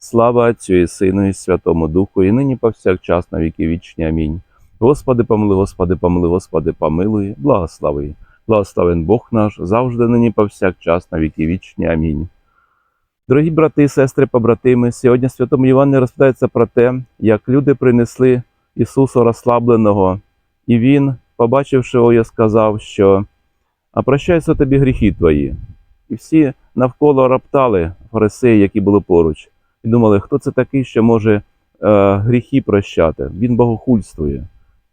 Слава Отцю і Сину і Святому Духу, і нині повсякчас на віки вічні. Амінь. Господи, помилуй, Господи, помилуй, Господи, помилуй, благослови. Благословен Бог наш, завжди нині повсякчас на віки вічні. Амінь. Дорогі брати і сестри, побратими, сьогодні Святому Івані розповідається про те, як люди принесли Ісусу розслабленого, і Він, побачивши його, сказав, що «А тобі гріхи твої. І всі навколо раптали фарисеї, які були поруч, і думали, хто це такий, що може е, гріхи прощати. Він богохульствує.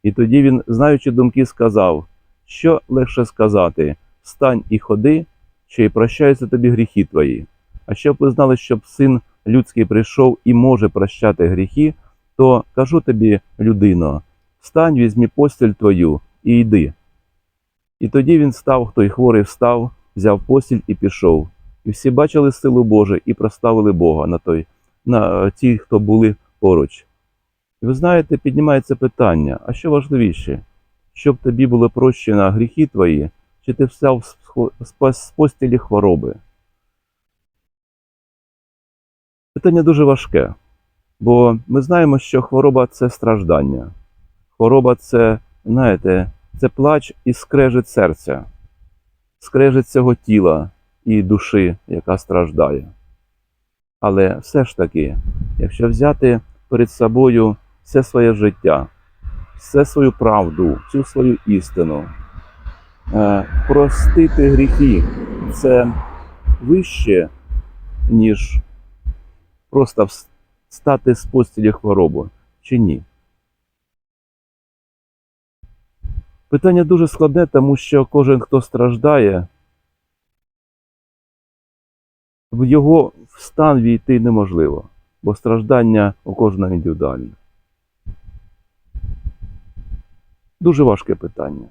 І тоді він, знаючи думки, сказав, що легше сказати: встань і ходи, чи прощаються тобі гріхи твої. А щоб ви знали, щоб син людський прийшов і може прощати гріхи, то кажу тобі, людино, встань, візьмі постіль твою і йди. І тоді він став, хто й хворий встав, взяв постіль і пішов. І всі бачили силу Божу і проставили Бога на той, на ті, хто були поруч. І ви знаєте, піднімається питання: а що важливіше, щоб тобі було прощено гріхи твої, чи ти встав з постілі хвороби? Питання дуже важке, бо ми знаємо, що хвороба це страждання. Хвороба це, знаєте, це плач і скрежет серця, скрежет цього тіла і душі, яка страждає. Але все ж таки, якщо взяти перед собою все своє життя, все свою правду, всю свою істину, е, простити гріхи це вище, ніж просто вс- встати з постілі хворобу, чи ні? Питання дуже складне, тому що кожен, хто страждає, в стан війти неможливо, бо страждання у кожного індивідуальне. Дуже важке питання.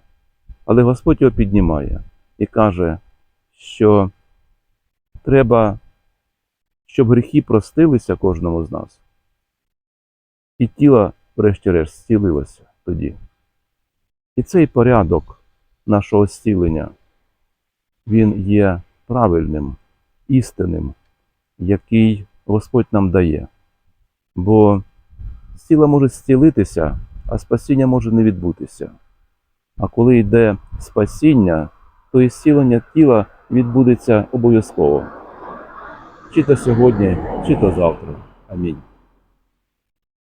Але Господь його піднімає і каже, що треба, щоб гріхи простилися кожному з нас, і тіло, врешті-решт, зцілилося тоді. І цей порядок нашого зцілення, він є правильним, істинним, який Господь нам дає. Бо стіла може зцілитися, а спасіння може не відбутися. А коли йде спасіння, то і зцілення тіла відбудеться обов'язково. Чи то сьогодні, чи то завтра. Амінь.